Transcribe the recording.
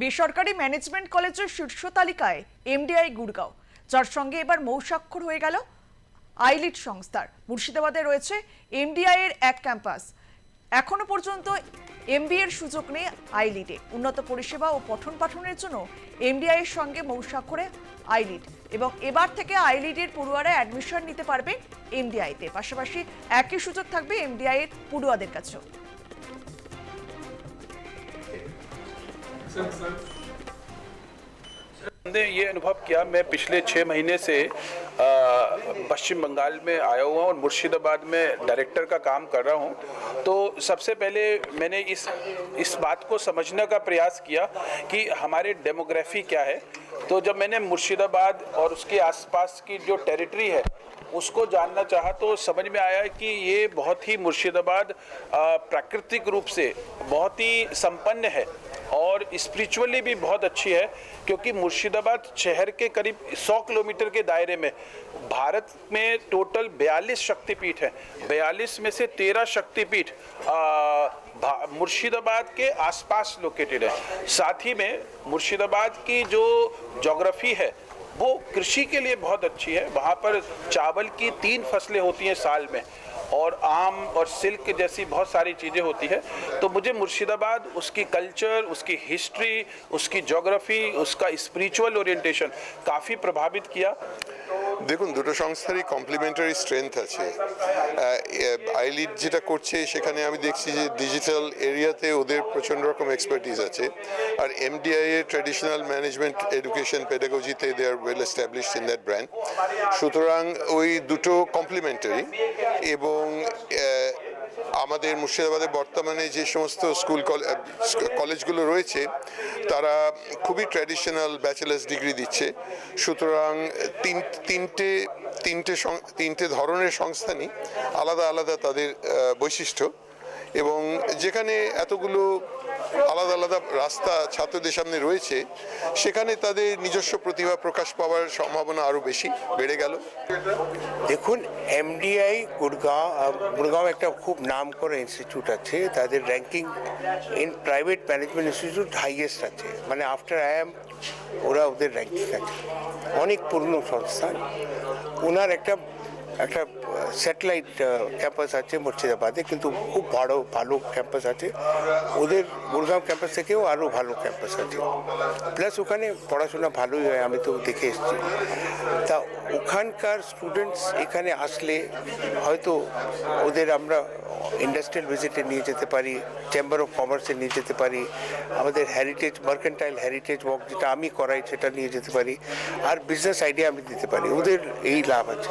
বেসরকারি ম্যানেজমেন্ট কলেজের শীর্ষ তালিকায় এমডিআই গুড়গাঁও, যার সঙ্গে এবার মৌস্বাক্ষর হয়ে গেল আইলিট সংস্থার। মুর্শিদাবাদে রয়েছে এমডিআই এর এক ক্যাম্পাস। এখনও পর্যন্ত এমবিএর সুযোগ নেই আইলিটে। উন্নত পরিষেবা ও পঠন পাঠনের জন্য এমডিআই এর সঙ্গে মৌস্বাক্ষরে আইলিট এবং এবার থেকে আইলিটের পড়ুয়ারা অ্যাডমিশন নিতে পারবে এমডিআইতে পাশাপাশি একই সুযোগ থাকবে এমডিআই এর পড়ুয়াদের কাছেও। हमने ये अनुभव किया। मैं पिछले छः महीने से पश्चिम बंगाल में आया हुआ और मुर्शिदाबाद में डायरेक्टर का काम कर रहा हूँ। तो सबसे पहले मैंने इस इस बात को समझने का प्रयास किया कि हमारे डेमोग्राफी क्या है। तो जब मैंने मुर्शिदाबाद और उसके आसपास की जो टेरिटरी है, उसको जानना चाहा तो समझ में आया कि ये बहुत ही मुर्शिदाबाद प्राकृतिक रूप से बहुत ही संपन्न है। और स्पिरिचुअली भी बहुत अच्छी है, क्योंकि मुर्शिदाबाद शहर के करीब 100 किलोमीटर के दायरे में भारत में टोटल 42 शक्तिपीठ है। 42 में से 13 शक्तिपीठ मुर्शिदाबाद के आसपास लोकेटेड है। साथ ही में मुर्शिदाबाद की जो जोग्राफी है, वो कृषि के लिए बहुत अच्छी है। वहाँ पर चावल की तीन फ़सलें होती हैं साल में। और आम और सिल्क जैसी बहुत सारी चीज़ें होती है। तो मुझे मुर्शिदाबाद, उसकी कल्चर, उसकी हिस्ट्री, उसकी जोग्राफी उसका स्पिरिचुअल ओरिएंटेशन काफ़ी प्रभावित किया। দেখুন, দুটো সংস্থারই কমপ্লিমেন্টারি স্ট্রেংথ আছে। আইলিড যেটা করছে, সেখানে আমি দেখছি যে ডিজিটাল এরিয়াতে ওদের প্রচণ্ড রকম এক্সপার্টিস আছে। আর এমডিআই এর traditional management education পেডাগোজিতে they are well established in that brand সুতরাং ওই দুটো কমপ্লিমেন্টারি এবং আমাদের মুর্শিদাবাদে বর্তমানে যে সমস্ত স্কুল কলেজগুলো রয়েছে, তারা খুবই ট্র্যাডিশনাল ব্যাচেলার্স ডিগ্রি দিচ্ছে। সুতরাং তিন, তিনটে তিনটে তিনটে ধরনের সংস্থানই আলাদা আলাদা তাদের বৈশিষ্ট্য। এবং যেখানে এতগুলো আলাদা আলাদা রাস্তা ছাত্রদের সামনে রয়েছে, সেখানে তাদের নিজস্ব প্রতিভা প্রকাশ পাওয়ার সম্ভাবনা আরও বেশি বেড়ে গেল। দেখুন এমডিআই গুড়গাঁও গুড়গাঁও একটা খুব নাম করা ইনস্টিটিউট আছে। তাদের ranking in private management institute highest আছে। মানে আফটার আই এম ওরা ওদের র্যাঙ্কিং আছে। অনেক পুরনো সংস্থান। ওনার একটা একটা স্যাটেলাইট ক্যাম্পাস আছে মুর্শিদাবাদে, কিন্তু খুব বড় ভালো ক্যাম্পাস আছে। ওদের গুড়গাঁও ক্যাম্পাস থেকেও আরও ভালো ক্যাম্পাস আছে। প্লাস ওখানে পড়াশোনা ভালোই হয়, আমি তো দেখে এসেছি। তা ওখানকার স্টুডেন্টস এখানে আসলে হয়তো ওদের আমরা ইন্ডাস্ট্রিয়াল ভিজিটে নিয়ে যেতে পারি চেম্বার অফ কমার্সে নিয়ে যেতে পারি, আমাদের হ্যারিটেজ মার্কেন্টাইল হ্যারিটেজ ওয়ার্ক যেটা আমি করাই, সেটা নিয়ে যেতে পারি, আর বিজনেস আইডিয়া আমি দিতে পারি। ওদের এই লাভ আছে।